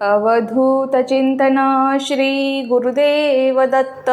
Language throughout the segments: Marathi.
अवधूत चिंतन श्री गुरुदेव दत्त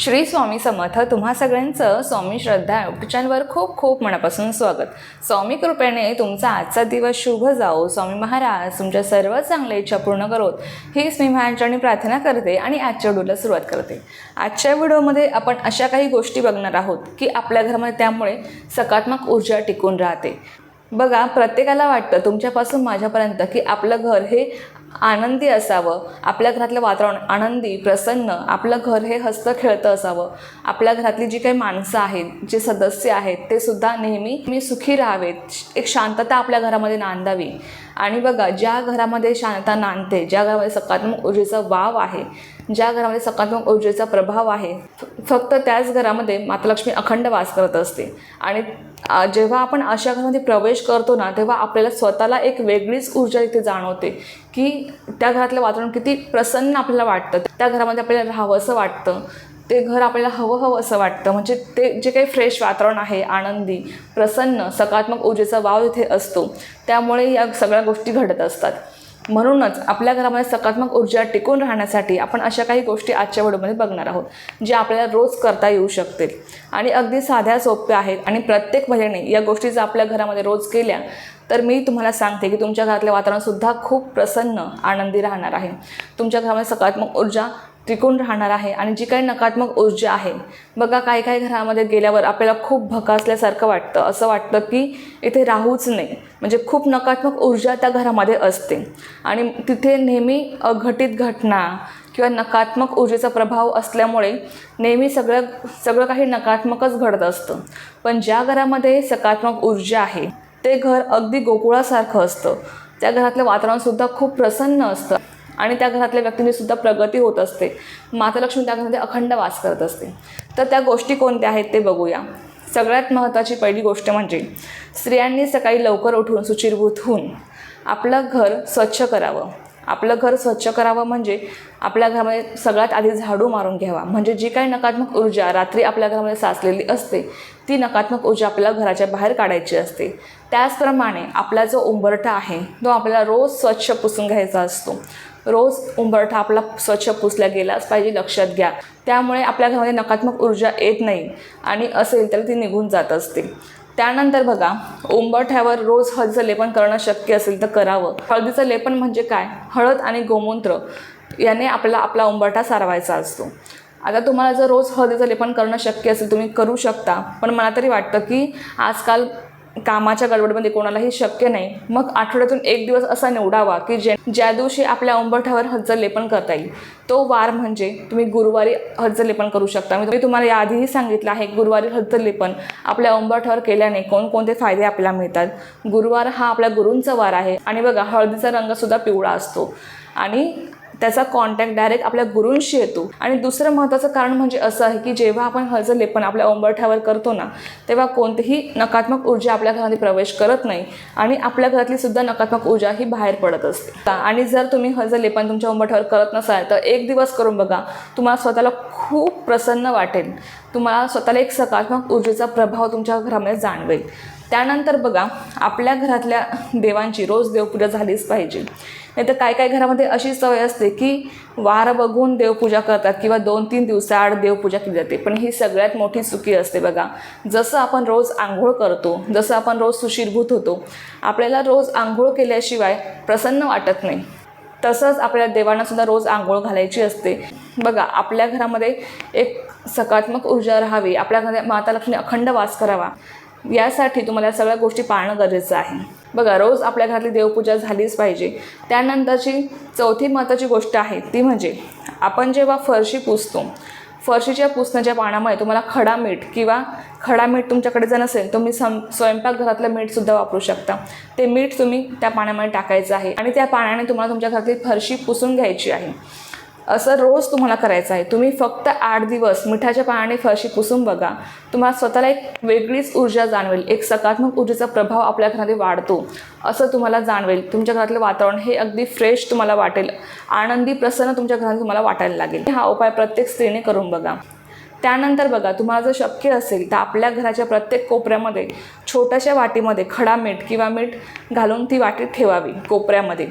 श्री स्वामी समर्थ तुम्हा सगळ्यांचं स्वामी श्रद्धा उपचारवर खूप खूप मनापासून स्वागत. स्वामी कृपेने तुमचा आजचा दिवस शुभ जाओ स्वामी महाराज तुमच्या सर्व चांगल्या इच्छा पूर्ण करोत. हीच मी महाराजांनी प्रार्थना करते आणि आजच्या व्हिडिओला सुरुवात करते. आजच्या व्हिडिओमध्ये आपण अशा काही गोष्टी बघणार आहोत की आपल्या घरामध्ये त्यामुळे सकारात्मक ऊर्जा टिकून राहते. बघा प्रत्येकाला वाटतं तुमच्यापासून माझ्यापर्यंत की आपलं घर हे आनंदी असावं. आपल्या घरातलं वातावरण आनंदी प्रसन्न आपलं घर हे हस्त खेळतं असावं. आपल्या घरातली जी काही माणसं आहेत जे सदस्य आहेत ते सुद्धा नेहमी मी सुखी राहावेत. एक शांतता आपल्या घरामध्ये नांदावी. आणि बघा ज्या घरामध्ये शांतता नांदते ज्या घरामध्ये सकारात्मक ऊर्जेचा वाव आहे ज्या घरामध्ये सकारात्मक ऊर्जेचा प्रभाव आहे फक्त त्याच घरामध्ये मातालक्ष्मी अखंड वास करत असते. आणि जेव्हा आपण अशा घरामध्ये प्रवेश करतो ना तेव्हा आपल्याला स्वतःला एक वेगळीच ऊर्जा इथे जाणवते की त्या घरातलं वातावरण किती प्रसन्न आपल्याला वाटतं. त्या घरामध्ये आपल्याला राहावं असं वाटतं. ते घर आपल्याला हवं हवं असं वाटतं. म्हणजे ते जे काही फ्रेश वातावरण आहे आनंदी प्रसन्न सकारात्मक ऊर्जेचा वाव इथे असतो. त्यामुळे या सगळ्या गोष्टी घडत असतात. म्हणूनच आपल्या घरामध्ये सकारात्मक ऊर्जा टिकून राहण्यासाठी आपण अशा काही गोष्टी आजच्या व्हिडिओमध्ये बघणार आहोत जे आपल्याला रोज करता येऊ शकतील आणि अगदी साध्या सोप्या आहेत. आणि प्रत्येक महिलेने या गोष्टी जर आपल्या घरामध्ये रोज केल्या तर मी तुम्हाला सांगते की तुमच्या घरातलं वातावरणसुद्धा खूप प्रसन्न आनंदी राहणार आहे. तुमच्या घरामध्ये सकारात्मक ऊर्जा टिकून राहणार आहे आणि जी काही नकारात्मक ऊर्जा आहे बघा काही काही घरामध्ये गेल्यावर आपल्याला खूप भकासल्यासारखं वाटतं. असं वाटतं की इथे राहूच नाही. म्हणजे खूप नकारात्मक ऊर्जा त्या घरामध्ये असते. आणि तिथे नेहमी अघटित घटना किंवा नकारात्मक ऊर्जेचा प्रभाव असल्यामुळे नेहमी सगळं सगळं काही नकारात्मकच घडत असतं. पण ज्या घरामध्ये सकारात्मक ऊर्जा आहे ते घर अगदी गोकुळासारखं असतं. त्या घरातलं वातावरणसुद्धा खूप प्रसन्न असतं. आणि त्या घरातल्या व्यक्तींची सुद्धा प्रगती होत असते. माता लक्ष्मी त्या घरामध्ये अखंड वास करत असते. तर त्या गोष्टी कोणत्या आहेत ते बघूया. सगळ्यात महत्त्वाची पहिली गोष्ट म्हणजे स्त्रियांनी सकाळी लवकर उठून सुचिरभूत होऊन आपलं घर स्वच्छ करावं. आपलं घर स्वच्छ करावं म्हणजे आपल्या घरामध्ये सगळ्यात आधी झाडू मारून घ्यावा. म्हणजे जी काही नकारात्मक ऊर्जा रात्री आपल्या घरामध्ये साचलेली असते ती नकारात्मक ऊर्जा आपल्याला घराच्या बाहेर काढायची असते. त्याचप्रमाणे आपला जो उंबरठा आहे तो आपल्याला रोज स्वच्छ पुसून घ्यायचा असतो. रोज उंबरठा आपला स्वच्छ पुसला गेलाच पाहिजे लक्षात घ्या. त्यामुळे आपल्या घरामध्ये नकारात्मक ऊर्जा येत नाही आणि असेल तर ती निघून जात असते. त्यानंतर बघा उंबरठ्यावर रोज हळदीचं लेपन करणं शक्य असेल तर करावं. हळदीचं लेपन म्हणजे काय? हळद आणि गोमूत्र याने आपला आपला उंबरठा सारवायचा असतो. आता तुम्हाला जर रोज हळदीचं लेपन करणं शक्य असेल तुम्ही करू शकता. पण मला तरी वाटतं की आजकाल कामाच्या गडबडमध्ये कोणालाही शक्य नाही. मग आठवड्यातून एक दिवस असा निवडावा की जे ज्या दिवशी आपल्या उंबरठ्यावर हजर करता येईल. तो वार म्हणजे तुम्ही गुरुवारी हजर करू शकता. मी तुम्ही तुम्हाला याआधीही सांगितलं आहे गुरुवारी हजर आपल्या उंबरठ्यावर केल्याने कोणकोणते फायदे आपल्याला मिळतात. गुरुवार हा आपल्या गुरूंचा वार आहे. आणि बघा हळदीचा रंगसुद्धा पिवळा असतो. आणि त्याचा कॉन्टॅक्ट डायरेक्ट आपल्या गुरूंशी येतो. आणि दुसरं महत्त्वाचं कारण म्हणजे असं आहे की जेव्हा आपण हळद लेपन आपल्या उंबरठ्यावर करतो ना तेव्हा कोणतीही नकारात्मक ऊर्जा आपल्या घरामध्ये प्रवेश करत नाही आणि आपल्या घरातली सुद्धा नकारात्मक ऊर्जा ही बाहेर पडत असते. आणि जर तुम्ही हळद लेपन तुमच्या उंबरठ्यावर करत नसाल तर एक दिवस करून बघा तुम्हाला स्वतःला खूप प्रसन्न वाटेल. तुम्हाला स्वतःला एक सकारात्मक ऊर्जेचा प्रभाव तुमच्या घरामध्ये जाणवेल. त्यानंतर बघा आपल्या घरातल्या देवांची रोज देवपूजा झालीच पाहिजे. नाही तर काय काय घरामध्ये अशी सवय असते की वार बघून देवपूजा करतात किंवा दोन तीन दिवसाआड देवपूजा केली जाते. पण ही सगळ्यात मोठी चुकी असते बघा. जसं आपण रोज आंघोळ करतो जसं आपण रोज सुशीरभूत होतो आपल्याला रोज आंघोळ केल्याशिवाय प्रसन्न वाटत नाही. तसंच आपल्या देवांनासुद्धा रोज आंघोळ घालायची असते. बघा आपल्या घरामध्ये एक सकारात्मक ऊर्जा राहावी. आपल्या घरात माता लक्ष्मी अखंड वास करावा. यासाठी तुम्हाला सगळ्या गोष्टी पाळणं गरजेचं आहे. बघा रोज आपल्या घरातली देवपूजा झालीच पाहिजे. त्यानंतरची चौथी महत्त्वाची गोष्ट आहे ती म्हणजे आपण जेव्हा फरशी पुसतो फरशीच्या पुसण्याच्या पाण्यामुळे तुम्हाला खडा मीठ किंवा खडा मीठ तुमच्याकडे जर नसेल तुम्ही सं स्वयंपाकघरातलं मीठसुद्धा वापरू शकता. ते मीठ तुम्ही त्या पाण्यामध्ये टाकायचं आहे आणि त्या पाण्याने तुम्हाला तुमच्या घरातली फरशी पुसून घ्यायची आहे. असं रोज तुम्हाला करायचं आहे. तुम्ही फक्त आठ दिवस मिठाच्या पाण्याने फरशी पुसून बघा. तुम्हाला स्वतःला एक वेगळीच ऊर्जा जाणवेल. एक सकारात्मक ऊर्जेचा प्रभाव आपल्या घरामध्ये वाढतो असं तुम्हाला जाणवेल. तुमच्या घरातलं वातावरण हे अगदी फ्रेश तुम्हाला वाटेल. आनंदी प्रसन्न तुमच्या घरात तुम्हाला वाटायला लागेल. हा उपाय प्रत्येक स्त्रीने करून बघा. त्यानंतर बघा तुम्हाला जर शक्य असेल तर आपल्या घराच्या प्रत्येक कोपऱ्यामध्ये छोट्याशा वाटीमध्ये खडा मीठ किंवा मीठ घालून ती वाटी ठेवावी कोपऱ्यामध्ये.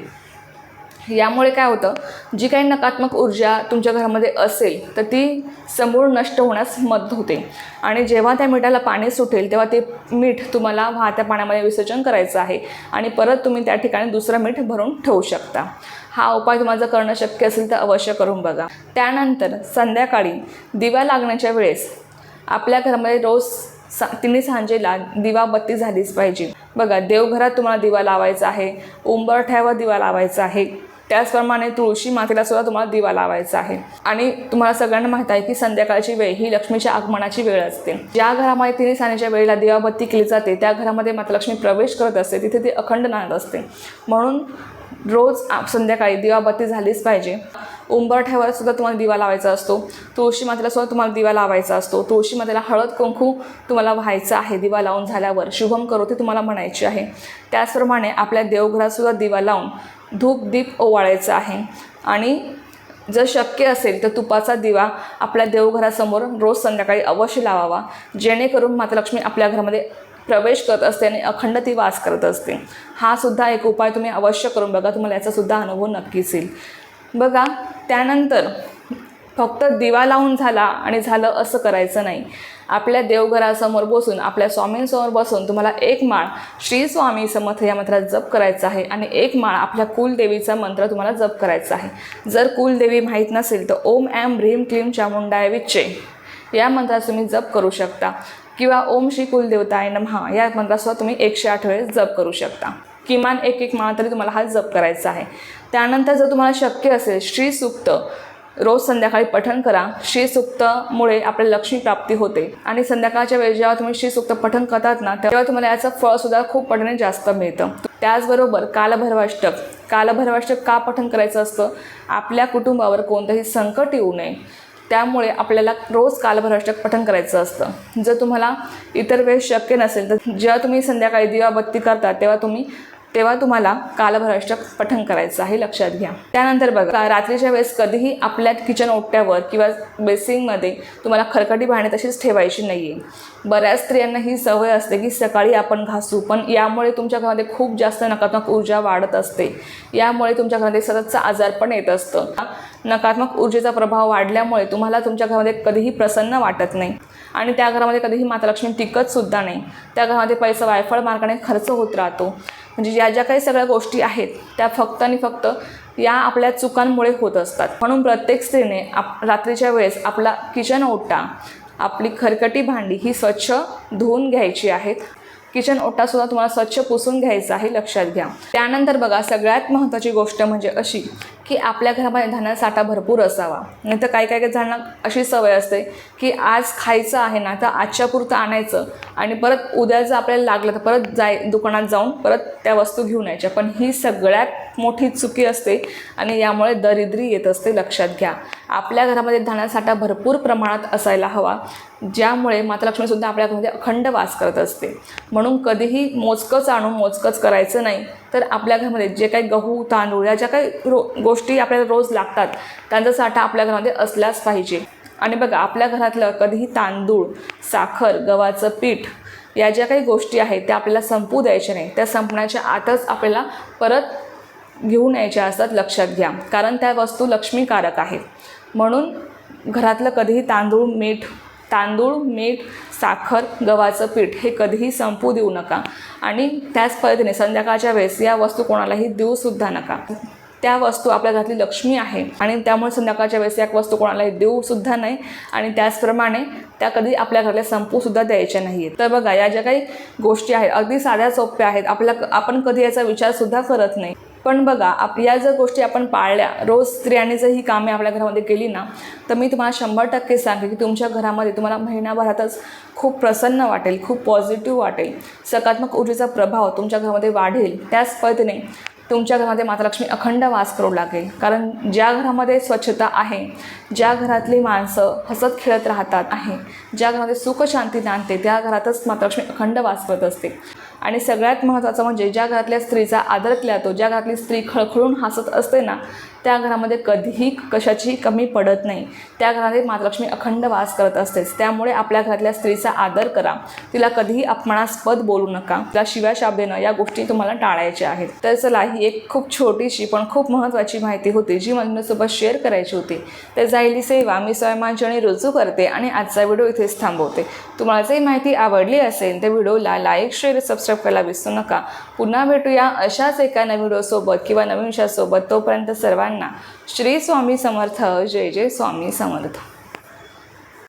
यामुळे काय होतं जी काही नकारात्मक ऊर्जा तुमच्या घरामध्ये असेल तर ती समूळ नष्ट होण्यास मदत होते. आणि जेव्हा त्या मिठाला पाणी सुटेल तेव्हा ते मीठ तुम्हाला वाहत्या पाण्यामध्ये विसर्जन करायचं आहे आणि परत तुम्ही त्या ठिकाणी दुसरं मीठ भरून ठेवू शकता. हा उपाय तुम्हाला जर करणं शक्य असेल तर अवश्य करून बघा. त्यानंतर संध्याकाळी दिवा लागण्याच्या वेळेस आपल्या घरामध्ये रोज सा तिन्ही सांजेला दिवा बत्ती झालीच पाहिजे. बघा देवघरात तुम्हाला दिवा लावायचा आहे उंबरठ्यावर दिवा लावायचा आहे त्याचप्रमाणे तुळशी मातेला सुद्धा तुम्हाला दिवा लावायचा आहे. आणि तुम्हाला सगळ्यांना माहीत आहे की संध्याकाळची वेळ ही लक्ष्मीच्या आगमनाची वेळ असते. ज्या घरामध्ये तिने सानेच्या वेळेला दिवाबत्ती केली जाते त्या घरामध्ये माता लक्ष्मी प्रवेश करत असते तिथे ती अखंड नांद असते. म्हणून रोज संध्याकाळी दिवाबत्ती झालीच पाहिजे. उंबरठ्यावर सुद्धा तुम्हाला दिवा लावायचा असतो. तुळशी मातेला सुद्धा तुम्हाला दिवा लावायचा असतो. तुळशी मातेला हळद कुंकू तुम्हाला व्हायचं आहे दिवा लावून झाल्यावर. शुभम करोती तुम्हाला म्हणायची आहे. त्याचप्रमाणे आपल्या देवघरात सुद्धा दिवा लावून धूप दीप ओवाळायचं आहे. आणि जर शक्य असेल तर तुपाचा दिवा आपल्या देवघरासमोर रोज संध्याकाळी अवश्य लावावा. जेणेकरून माता लक्ष्मी आपल्या घरामध्ये प्रवेश करत असते आणि अखंड ती वास करत असते. हा सुद्धा एक उपाय तुम्ही अवश्य करून बघा. तुम्हाला याचासुद्धा अनुभव नक्कीच येईल. बघा त्यानंतर फक्त दिवा लावून झाला आणि झालं असं करायचं नाही. आपल्या देवघरासमोर बसून आपल्या स्वामींसमोर बसून तुम्हाला एक माळ श्री स्वामी समर्थ या मंत्रात जप करायचा आहे आणि एक माळ आपल्या कुलदेवीचा मंत्र तुम्हाला जप करायचा आहे. जर कुलदेवी माहीत नसेल तर ओम ॲम ह्रीम क्लीम चामुंडाय विच्चे. या मंत्रात तुम्ही जप करू शकता. किंवा ओम श्री कुलदेवताय नमहा या मंत्रासुद्धा तुम्ही एकशे आठ वेळेस जप करू शकता. किमान एक एक माळ तरी तुम्हाला हा जप करायचा आहे. त्यानंतर जर तुम्हाला शक्य असेल श्री सुक्त रोज संध्याकाळी पठण करा. श्रीसुक्तमुळे आपल्याला लक्ष्मी प्राप्ती होते. आणि संध्याकाळच्या वेळी जेव्हा तुम्ही श्रीसुक्त पठन पठण करतात ना तेव्हा तुम्हाला याचं फळसुद्धा खूप पठणे जास्त मिळतं. त्याचबरोबर कालभैरवाष्टक. कालभैरवाष्टक का पठण करायचं असतं? आपल्या कुटुंबावर कोणतंही संकट येऊ नये. त्यामुळे आपल्याला रोज कालभैरवाष्टक पठण करायचं असतं. जर तुम्हाला इतर वेळेस शक्य नसेल तर जेव्हा तुम्ही संध्याकाळी दिवाबत्ती करता तेव्हा तुम्ही तेव्हा तुम्हाला कालभ्रष्ट पठण करायचं आहे लक्षात घ्या. त्यानंतर बघा रात्रीच्या वेळेस कधीही आपल्या किचन ओट्यावर किंवा बेसिंगमध्ये तुम्हाला खरकटी भांडी तशीच ठेवायची नाही आहे बऱ्याच स्त्रियांना ही सवय असते की सकाळी आपण घासू पण यामुळे तुमच्या घरामध्ये खूप जास्त नकारात्मक ऊर्जा वाढत असते. यामुळे तुमच्या घरामध्ये सततचं आजार पण येत असतं. नकारात्मक ऊर्जेचा प्रभाव वाढल्यामुळे तुम्हाला तुमच्या घरामध्ये कधीही प्रसन्न वाटत नाही. आणि त्या घरामध्ये कधीही मातालक्ष्मी टिकत सुद्धा नाही. त्या घरामध्ये पैसा वायफळ मार्गाने खर्च होत राहतो. म्हणजे ज्या ज्या काही सगळ्या गोष्टी आहेत त्या फक्त आणि फक्त या आपल्या चुकांमुळे होत असतात. म्हणून प्रत्येक स्त्रीने आप रात्रीच्या वेळेस आपला किचन ओटा आपली खरकटी भांडी ही स्वच्छ धुवून घ्यायची आहेत. किचन ओटासुद्धा तुम्हाला स्वच्छ पुसून घ्यायचा आहे लक्षात घ्या. त्यानंतर बघा सगळ्यात महत्त्वाची गोष्ट म्हणजे अशी की आपल्या घरामध्ये धान्याचा साठा भरपूर असावा. नाही तर काही काही काही जणांना अशी सवय असते की आज खायचं आहे ना तर आजच्या पुरतं आणायचं आणि परत उद्या जर आपल्याला लागलं तर परत जाय दुकानात जाऊन परत त्या वस्तू घेऊन यायच्या. पण ही सगळ्यात मोठी चुकी असते आणि यामुळे दरिद्री येत असते लक्षात घ्या. आपल्या घरामध्ये धान्यासाठा भरपूर प्रमाणात असायला हवा ज्यामुळे माता लक्ष्मीसुद्धा आपल्या घरामध्ये अखंड वास करत असते. म्हणून कधीही मोजकंच आणून मोजकंच करायचं नाही तर आपल्या घरामध्ये जे काही गहू तांदूळ या ज्या काही रो गोष्टी आपल्याला रोज लागतात त्यांचा साठा आपल्या घरामध्ये असलाच पाहिजे. आणि बघा आपल्या घरातलं कधीही तांदूळ साखर गव्हाचं पीठ या ज्या काही गोष्टी आहेत त्या आपल्याला संपू द्यायच्या नाही. त्या संपण्याच्या आतच आपल्याला परत घेऊन यायच्या असतात लक्षात घ्या. कारण त्या वस्तू लक्ष्मीकारक आहेत. म्हणून घरातलं कधीही तांदूळ मीठ तांदूळ मीठ साखर गव्हाचं पीठ हे कधीही संपू देऊ नका. आणि त्याच पद्धतीने संध्याकाळच्या वेळेस या वस्तू कोणालाही देऊसुद्धा नका. त्या वस्तू आपल्या घरातली लक्ष्मी आहे आणि त्यामुळे संध्याकाळच्या वेळेस या वस्तू कोणालाही देऊसुद्धा नाही आणि त्याचप्रमाणे त्या कधी आपल्या घरातल्या संपूसुद्धा द्यायच्या नाही आहेत तर बघा या ज्या काही गोष्टी आहेत अगदी साध्या सोप्या आहेत. आपल्या आपण कधी याचा विचारसुद्धा करत नाही. पण बघा आप या जर गोष्टी आपण पाळल्या रोज स्त्रियांनी जर ही कामे आपल्या घरामध्ये केली ना तर मी तुम्हाला शंभर टक्के सांगते की तुमच्या घरामध्ये तुम्हाला महिनाभरातच खूप प्रसन्न वाटेल खूप पॉझिटिव्ह वाटेल. सकारात्मक ऊर्जेचा प्रभाव तुमच्या घरामध्ये वाढेल. त्याच पद्धतीने तुमच्या घरामध्ये मातालक्ष्मी अखंड वास करू लागेल. कारण ज्या घरामध्ये स्वच्छता आहे ज्या घरातली माणसं हसत खेळत राहतात आहे ज्या घरामध्ये सुख शांती नांदते त्या घरातच मातालक्ष्मी अखंड वास करत असते. आणि सगळ्यात महत्त्वाचं म्हणजे ज्या घरातल्या स्त्रीचा आदर केला जातो ज्या घरातली स्त्री खळखळून हसत असते ना त्या घरामध्ये कधीही कशाची कमी पडत नाही. त्या घरामध्ये मातलक्ष्मी अखंड वास करत असतेच त्यामुळे आपल्या घरातल्या स्त्रीचा आदर करा. तिला कधीही अपमानास्पद बोलू नका. तिला शिव्या शाबेनं या गोष्टी तुम्हाला टाळायच्या आहेत. तर चला ही एक खूप छोटीशी पण खूप महत्त्वाची माहिती होती जी मला शेअर करायची होती. तर जाईली सेवा मी स्वयंमांचणी रुजू करते आणि आजचा व्हिडिओ इथेच थांबवते. तुम्हाला जर माहिती आवडली असेल तर व्हिडिओला लाईक शेअर सबस्क्राईब करायला विसरू नका. पुन्हा भेटूया अशाच एका नवीन व्हिडिओसोबत किंवा नवीन विषयासोबत. तोपर्यंत सर्वांना श्री स्वामी समर्थ. जय जय स्वामी समर्थ.